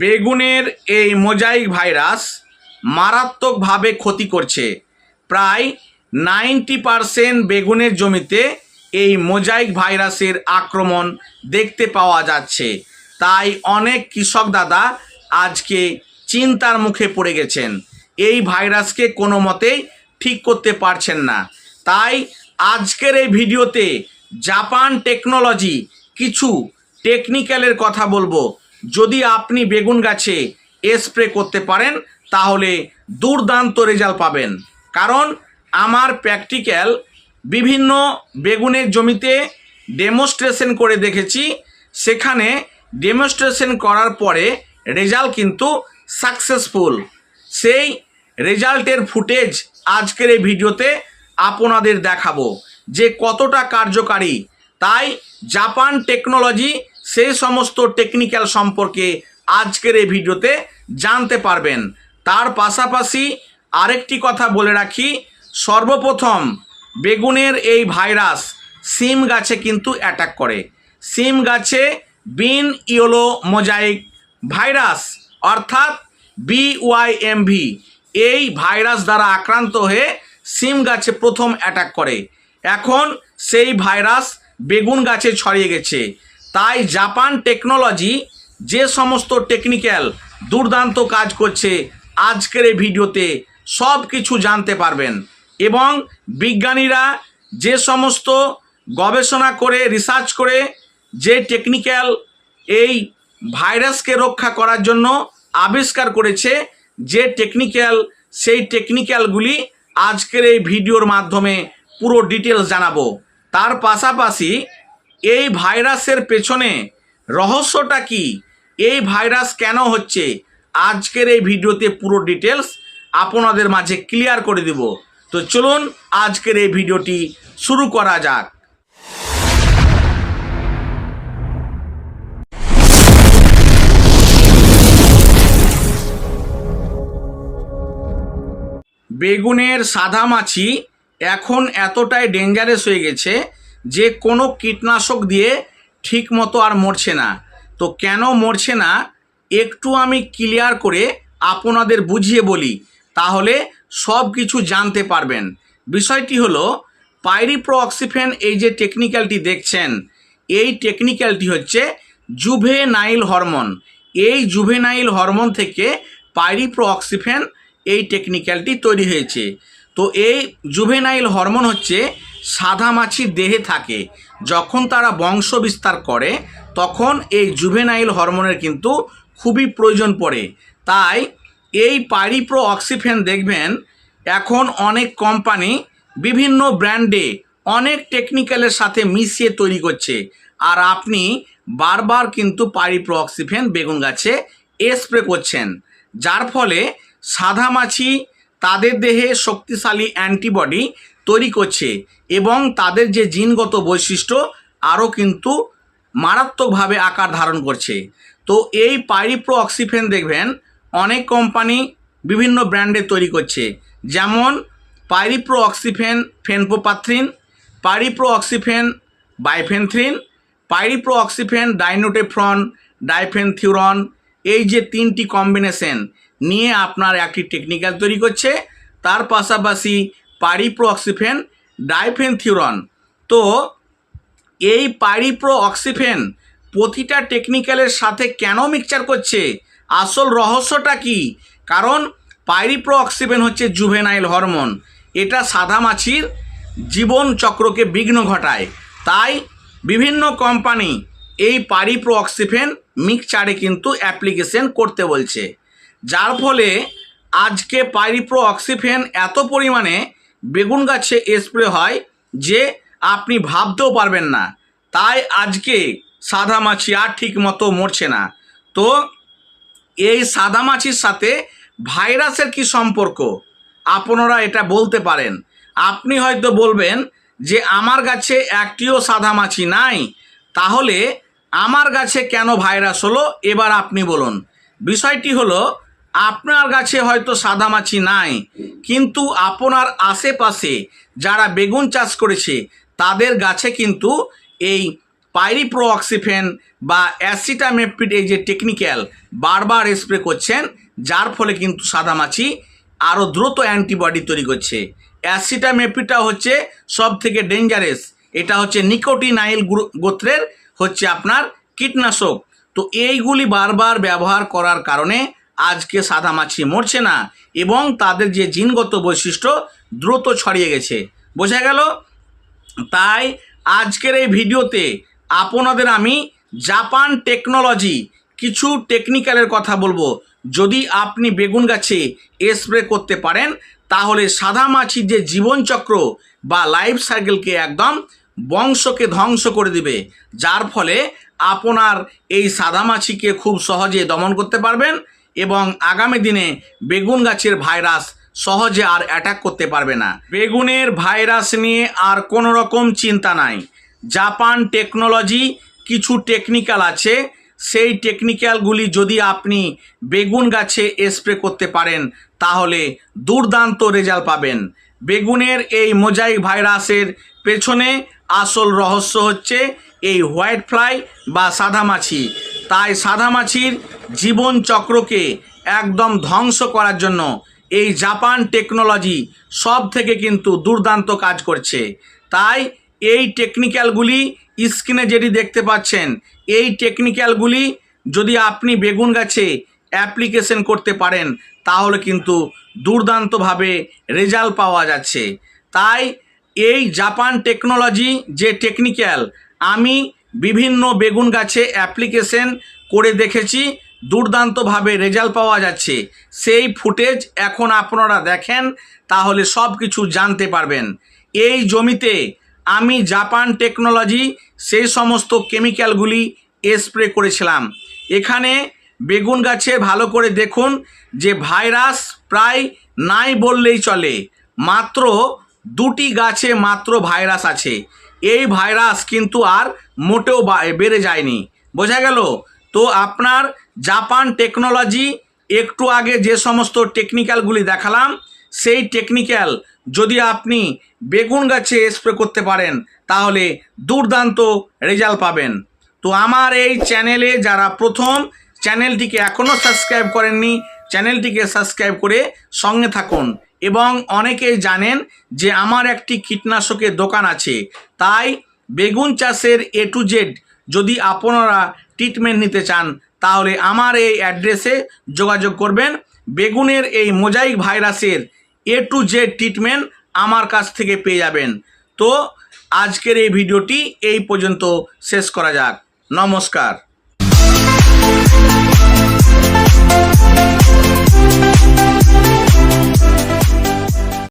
বেগুনের এই mosaic virus মারাত্মকভাবে ক্ষতি করছে। প্রায় নাইনটি পারসেন্ট বেগুনের জমিতে এই মোজাইক ভাইরাসের আক্রমণ দেখতে পাওয়া যাচ্ছে। তাই অনেক কৃষক দাদা আজকে চিন্তার মুখে পড়ে গেছেন। এই ভাইরাসকে কোনো মতেই ঠিক করতে পারছেন না। তাই আজকের এই ভিডিওতে জাপান টেকনোলজি কিছু টেকনিক্যালের কথা বলব। যদি আপনি বেগুন গাছে স্প্রে করতে পারেন, তাহলে দুর্দান্ত রেজাল্ট পাবেন। কারণ আমার প্র্যাকটিক্যাল বিভিন্ন বেগুনের জমিতে ডেমনস্ট্রেশন করে দেখেছি। সেখানে ডেমনস্ট্রেশন করার পরে রেজাল্ট কিন্তু সাকসেসফুল। সেই রেজাল্টের ফুটেজ আজকের এই ভিডিওতে আপনাদের দেখাবো যে কতটা কার্যকারী। তাই জাপান টেকনোলজি সেই সমস্ত টেকনিক্যাল সম্পর্কে আজকের এই ভিডিওতে জানতে পারবেন। তার পাশাপাশি আরেকটি কথা বলে রাখি, সর্বপ্রথম বেগুনের এই ভাইরাস সিম গাছে কিন্তু অ্যাটাক করে। সিম গাছে বিন ইয়োলো মোজাইক ভাইরাস অর্থাৎ বিওয়াইএমভি এই ভাইরাস দ্বারা আক্রান্ত হয়ে সিম গাছে প্রথম অ্যাটাক করে। এখন সেই ভাইরাস বেগুন গাছে ছড়িয়ে গেছে। তাই জাপান টেকনোলজি যে সমস্ত টেকনিক্যাল দুর্দান্ত কাজ করছে, আজকের এই ভিডিওতে সব কিছু জানতে পারবেন। এবং বিজ্ঞানীরা যে সমস্ত গবেষণা করে রিসার্চ করে, যে টেকনিক্যাল এই ভাইরাসকে রক্ষা করার জন্য আবিষ্কার করেছে, যে টেকনিক্যাল সেই টেকনিক্যালগুলি আজকের এই ভিডিওর মাধ্যমে পুরো ডিটেলস জানাব। তার পাশাপাশি এই ভাইরাসের পেছনে রহস্যটা কি? এই ভাইরাস কেন হচ্ছে? আজকের এই ভিডিওতে পুরো ডিটেলস আপনাদের মাঝে ক্লিয়ার করে দেব। তো চলুন আজকের এই ভিডিওটি শুরু করা যাক। বেগুনের সাদা মাছি এখন এতটাই ডেঞ্জারাস হয়ে গেছে যে কোনো কীটনাশক দিয়ে ঠিক মতো আর মরছে না। তো কেন মরছে না? একটু আমি ক্লিয়ার করে আপনাদের বুঝিয়ে বলি, তাহলে সব কিছু জানতে পারবেন। বিষয়টি হলো পাইরিপ্রো অক্সিফেন এই যে টেকনিক্যালটি দেখছেন, এই টেকনিক্যালটি হচ্ছে জুভেনাইল হরমোন এই জুভেনাইল হরমোন থেকে পাইরিপ্রো অক্সিফেন এই টেকনিক্যালটি তৈরি হয়েছে। তো এই জুভেনাইল হরমোন হচ্ছে সাদা মাছির দেহে থাকে। যখন তারা বংশ বিস্তার করে, তখন এই জুভেনাইল হরমোনের কিন্তু খুবই প্রয়োজন পড়ে। তাই এই পাইরিপ্রো অক্সিফেন দেখবেন, এখন অনেক কোম্পানি বিভিন্ন ব্র্যান্ডে অনেক টেকনিক্যালের সাথে মিশিয়ে তৈরি করছে। আর আপনি বারবার কিন্তু পাইরিপ্রো অক্সিফেন বেগুন গাছে স্প্রে করছেন। যার ফলে সাদা মাছি তাদের দেহে শক্তিশালী অ্যান্টিবডি তৈরি করছে এবং তাদের যে জিনগত বৈশিষ্ট্য, আরও কিন্তু মারাত্মকভাবে আকার ধারণ করছে। তো এই পাইরিপ্রো অক্সিফেন দেখবেন, অনেক কোম্পানি বিভিন্ন ব্র্যান্ডে তৈরি করছে। যেমন পাইরিপ্রো অক্সিফেন ফেনপোপাথ্রিন, পাইরিপ্রো অক্সিফেন বাইফেনথ্রিন, পাইরিপ্রো অক্সিফেন ডাইনোটেফ্রন ডাইফেনথিউরন। এই যে তিনটি কম্বিনেশন নিয়ে আপনার একটি টেকনিক্যাল তৈরি করছে। তার পাশাপাশি পারিপ্রো অক্সিফেন ডাইফেনথিউরন তো এই পাইরিপ্রো অক্সিফেন প্রতিটা টেকনিক্যালের সাথে কেন মিক্সচার করছে? আসল রহস্যটা কি? কারণ পাইরিপ্রো অক্সিফেন হচ্ছে জুভেনাইল হরমোন। এটা সাদা মাছির জীবন চক্রকে বিঘ্ন ঘটায়। তাই বিভিন্ন কোম্পানি এই পারিপ্রো অক্সিফেন মিক্সচারে কিন্তু অ্যাপ্লিকেশন করতে বলছে। যার ফলে আজকে পাইরিপ্রো অক্সিফেন এত পরিমাণে বেগুন গাছে স্প্রে হয় যে আপনি ভাবতেও পারবেন না। তাই আজকে সাদা মাছি আর ঠিক মতো মরছে না। তো এই সাদা মাছির সাথে ভাইরাসের কি সম্পর্ক? আপনারা এটা বলতে পারেন। আপনি হয়তো বলবেন যে আমার গাছে একটিও সাদা মাছি নাই। তাহলে আমার গাছে কেন ভাইরাস হলো? এবার আপনি বলুন। বিষয়টি হলো আপনার গাছে হয়তো সাদা মাছি নাই, কিন্তু আপনার আশেপাশে যারা বেগুন চাষ করেছে, তাদের গাছে কিন্তু এই পাইরিপ্রোঅক্সিফেন বা অ্যাসিটামেপিড এই যে টেকনিক্যাল বারবার স্প্রে করছেন, যার ফলে কিন্তু সাদামাছি আরও দ্রুত অ্যান্টিবডি তৈরি করছে। অ্যাসিটামেপ্রিডটা হচ্ছে সব থেকে ডেঞ্জারেস, এটা হচ্ছে নিকোটিনাইল গোত্রের হচ্ছে আপনার কীটনাশক। তো এইগুলি বারবার ব্যবহার করার কারণে আজকে সাদামাছি মরছে না এবং তাদের যে জিনগত বৈশিষ্ট্য দ্রুত ছড়িয়ে গেছে। বোঝা গেল? তাই আজকের এই ভিডিওতে আপনাদের আমি জাপান টেকনোলজি কিছু টেকনিক্যালের কথা বলব। যদি আপনি বেগুন গাছে স্প্রে করতে পারেন, তাহলে সাদা মাছির যে জীবনচক্র বা লাইফ সাইকেলকে একদম বংশকে ধ্বংস করে দিবে। যার ফলে আপনার এই সাদা মাছিকে খুব সহজে দমন করতে পারবেন। এবং আগামী দিনে বেগুন গাছের ভাইরাস সহজে আর অ্যাটাক করতে পারবে না। বেগুনের ভাইরাস নিয়ে আর কোনো রকম চিন্তা নাই। জাপান টেকনোলজি কিছু টেকনিক্যাল আছে। সেই টেকনিক্যালগুলি যদি আপনি বেগুন গাছে স্প্রে করতে পারেন, তাহলে দুর্দান্ত রেজাল্ট পাবেন। বেগুনের এই মোজাইক ভাইরাসের পেছনে আসল রহস্য হচ্ছে এই হোয়াইট ফ্লাই বা সাদামাছি তাই সাদামাছির জীবন চক্রকে একদম ধ্বংস করার জন্য এই জাপান টেকনোলজি সব থেকে কিন্তু দুর্দান্ত কাজ করছে। তাই এই টেকনিক্যালগুলি স্ক্রিনে যেটি দেখতে পাচ্ছেন, এই টেকনিক্যালগুলি যদি আপনি বেগুন গাছে অ্যাপ্লিকেশন করতে পারেন, তাহলে কিন্তু দুর্দান্তভাবে রেজাল্ট পাওয়া যাচ্ছে। তাই এই জাপান টেকনোলজি যে টেকনিক্যাল আমি বিভিন্ন বেগুন গাছে অ্যাপ্লিকেশন করে দেখেছি, দুর্দান্তভাবে রেজাল্ট পাওয়া যাচ্ছে। সেই ফুটেজ এখন আপনারা দেখেন, তাহলে সব কিছু জানতে পারবেন। এই জমিতে আমি জাপান টেকনোলজি সেই সমস্ত কেমিক্যালগুলি স্প্রে করেছিলাম। এখানে বেগুন গাছে ভালো করে দেখুন যে ভাইরাস প্রায় নাই বললেই চলে। মাত্র দুটি গাছে মাত্র ভাইরাস আছে। এই ভাইরাস কিন্তু আর মোটেও বেড়ে যায়নি। বোঝা গেল? তো আপনার জাপান টেকনোলজি, একটু আগে যে সমস্ত টেকনিক্যালগুলি দেখালাম, সেই টেকনিক্যাল যদি আপনি বেগুন গাছে স্প্রে করতে পারেন, তাহলে দুর্দান্ত রেজাল্ট পাবেন। তো আমার এই চ্যানেলে যারা প্রথম, চ্যানেলটিকে এখনও সাবস্ক্রাইব করেননি, চ্যানেলটিকে সাবস্ক্রাইব করে সঙ্গে থাকুন। এবং অনেকেই জানেন যে আমার একটি কীটনাশকের দোকান আছে। তাই বেগুন চাষের এ টু জেড যদি আপনারা ট্রিটমেন্ট নিতে চান, তাহলে আমার এই অ্যাড্রেসে যোগাযোগ করবেন। বেগুনের এই মোজাইক ভাইরাসের এ টু জেড ট্রিটমেন্ট আমার কাছ থেকে পেয়ে যাবেন। তো আজকের এই ভিডিওটি এই পর্যন্ত শেষ করা যাক। নমস্কার।